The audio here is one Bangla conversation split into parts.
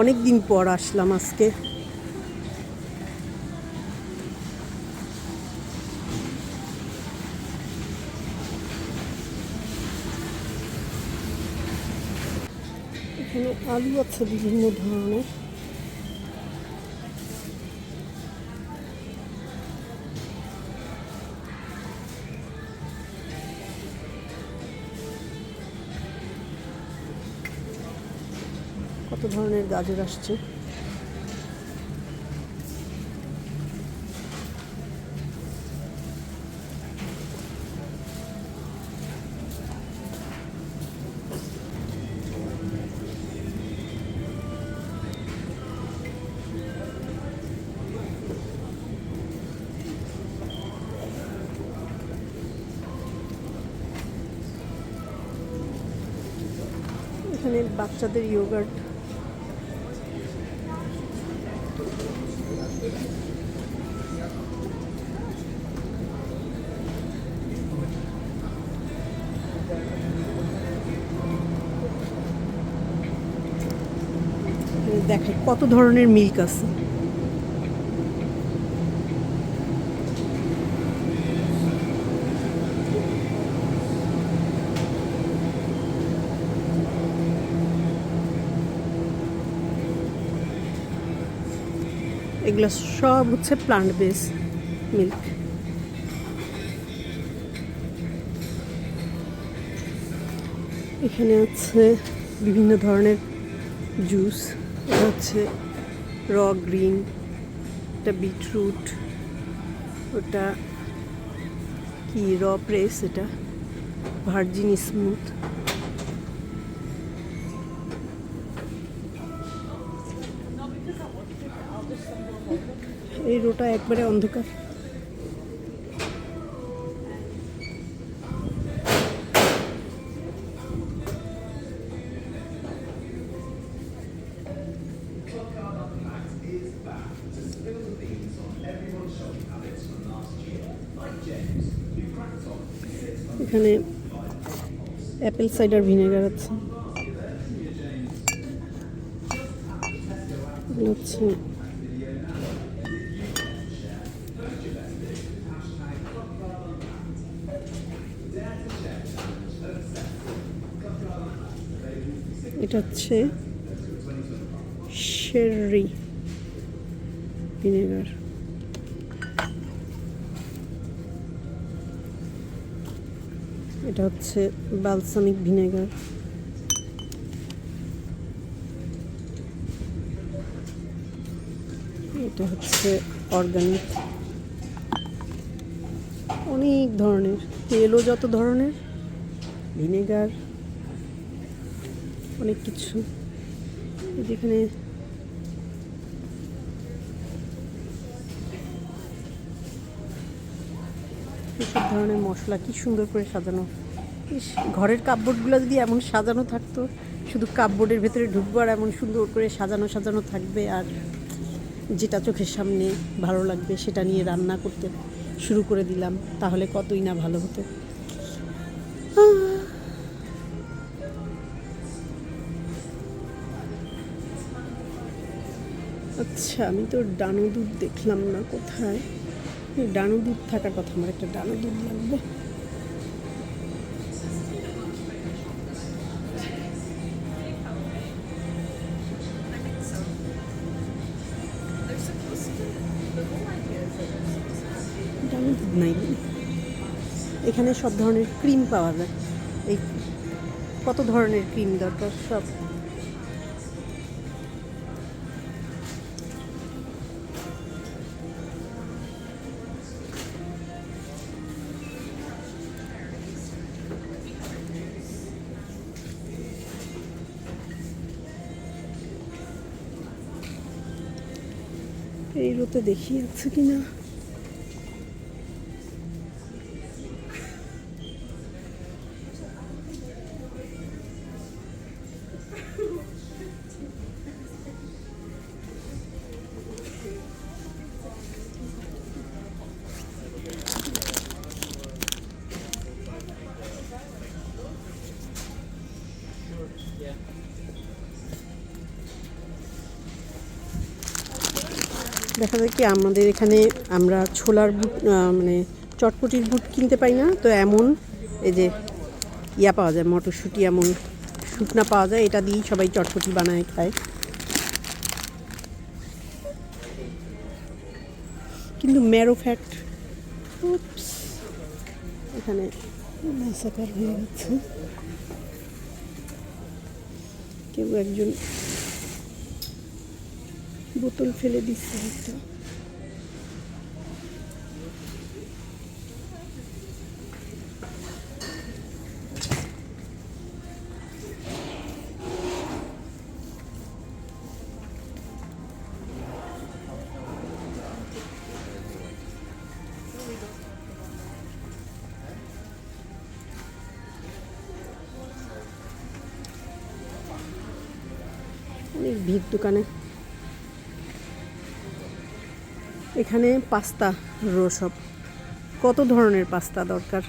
অনেক দিন পর আসলাম আজকে। এখানে আলু আছে বিভিন্ন ধরনের। কত ধরনের গাজর আসছে। এখানে বাচ্চাদের ইয়োগার্ট দেখে কত ধরনের মিল্ক আছে। এগুলো সব হচ্ছে প্লান্ট বেস মিল্ক এখানে আছে বিভিন্ন ধরনের জুস হচ্ছে র গ্রিন, এটা বিটরুট, ওটা কি র প্রেস এটা? Virgin smooth. এই রোটা একবারে অন্ধকার। এখানে অ্যাপেল সাইডার ভিনেগার আছে। এটা হচ্ছে শেররি ভিনেগার এটা হচ্ছে বালসামিক ভিনেগার। এটা হচ্ছে অর্গানিক। অনেক ধরনের, তেলও যত ধরনের, ভিনেগার, অনেক কিছু। যেখানে এসব ধরনের মশলা, কি সুন্দর করে সাজানো। ইস, ঘরের কাপবোর্ডগুলো যদি এমন সাজানো থাকতো, শুধু কাপবোর্ডের ভেতরে ঢুকবো আর এমন সুন্দর করে সাজানো সাজানো থাকবে আর যেটা চোখের সামনে ভালো লাগবে সেটা নিয়ে রান্না করতে শুরু করে দিলাম, তাহলে কতই না ভালো হতো। আচ্ছা আমি তো ডানো দুধ দেখলাম না কোথায়। ডানো দুধ থাকার কথা, আমার একটা ডানো দুধ লাগবে। দুধ নাই। এখানে সব ধরনের ক্রিম পাওয়া যায়। এই কত ধরনের ক্রিম দরকার? সব এই রোতে দেখি আছে কিনা দেখা যায় কি আমাদের এখানে আমরা ছোলার বুট মানে চটপটির বুট কিনতে পাই না। তো এমন এই যে ইয়া পাওয়া যায়, মটরশুঁটি এমন শুকনা পাওয়া যায়, এটা দিয়েই সবাই চটপটি বানায়, খায়। কিন্তু ম্যারো ফ্যাট এখানে কেউ একজন বোতল ফেলে দিচ্ছে একটা। অনেক ভিড় দোকানে। এখানে পাস্তা রসব সব। কত ধরনের পাস্তা দরকার?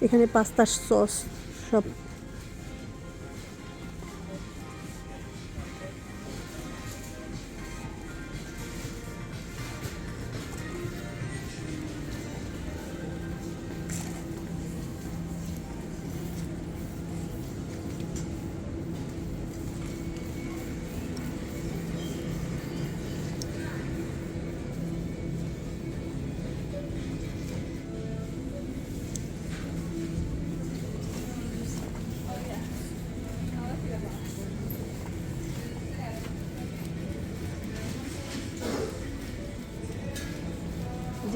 এখানে পাস্তার সস সব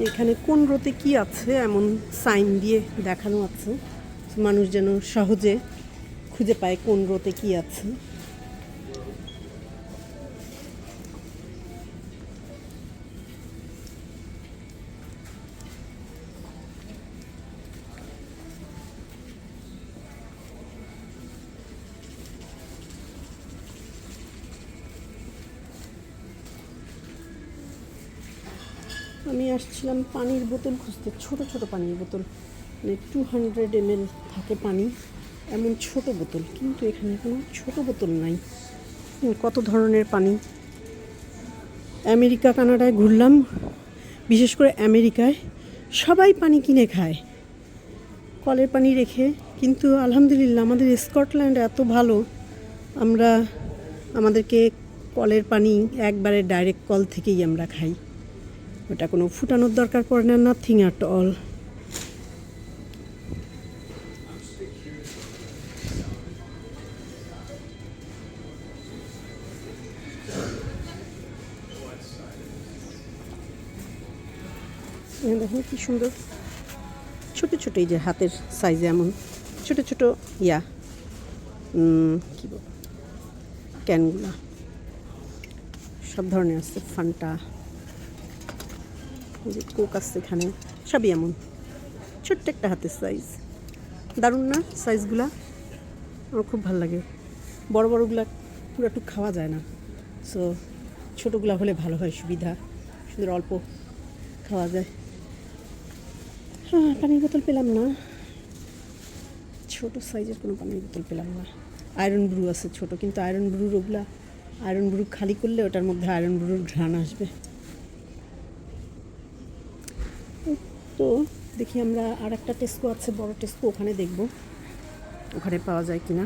যে এখানে কোন রোতে কি আছে এমন সাইন দিয়ে দেখানো আছে, মানুষ যেন সহজে খুঁজে পায় কোন রোতে কি আছে। আমি আসছিলাম পানির বোতল খুঁজতে, ছোট ছোট পানির বোতল। মানে টু হান্ড্রেড এম থাকে পানি, এমন ছোট বোতল, কিন্তু এখানে কোনো ছোট বোতল নাই। কত ধরনের পানি? আমেরিকা, কানাডায় ঘুরলাম, বিশেষ করে আমেরিকায়। সবাই পানি কিনে খায়, কলের পানি রেখে। কিন্তু আলহামদুলিল্লাহ, আমাদের স্কটল্যান্ড এত ভালো, আমরা, আমাদেরকে কলের পানি একবারে ডাইরেক্ট কল থেকেই আমরা খাই। ওটা কোনো ফুটানোর দরকার পড়ে না নাথিং অ্যাট অল দেখুন কি সুন্দর। ছোট ছোট এই যে হাতের সাইজে এমন ছোট ছোট ইয়া কি বল ক্যানগুলা সব ধরনের আছে, ফান্টা। যে কোক আছে এখানে, সবই এমন। ছোট্ট একটা হাতের সাইজ দারুণ না সাইজগুলা আমার খুব ভালো লাগে। বড় বড়গুলা পুরাটুক খাওয়া যায় না। সো ছোটোগুলা হলে ভালো হয়, সুবিধা। সুন্দর অল্প খাওয়া যায়। হ্যাঁ পানির বোতল পেলাম না। ছোট সাইজের কোনো পানির বোতল পেলাম না। আয়রন ব্রু আছে ছোট, কিন্তু আয়রন ব্রুর ওগুলা আয়রন ব্রু খালি করলে ওটার মধ্যে আয়রন ব্রুর ঘ্রাণ আসবে। তো দেখি আমরা আর একটা টেস্কো আছে, বড় টেস্কো ওখানে দেখব। ওখানে পাওয়া যায় কিনা।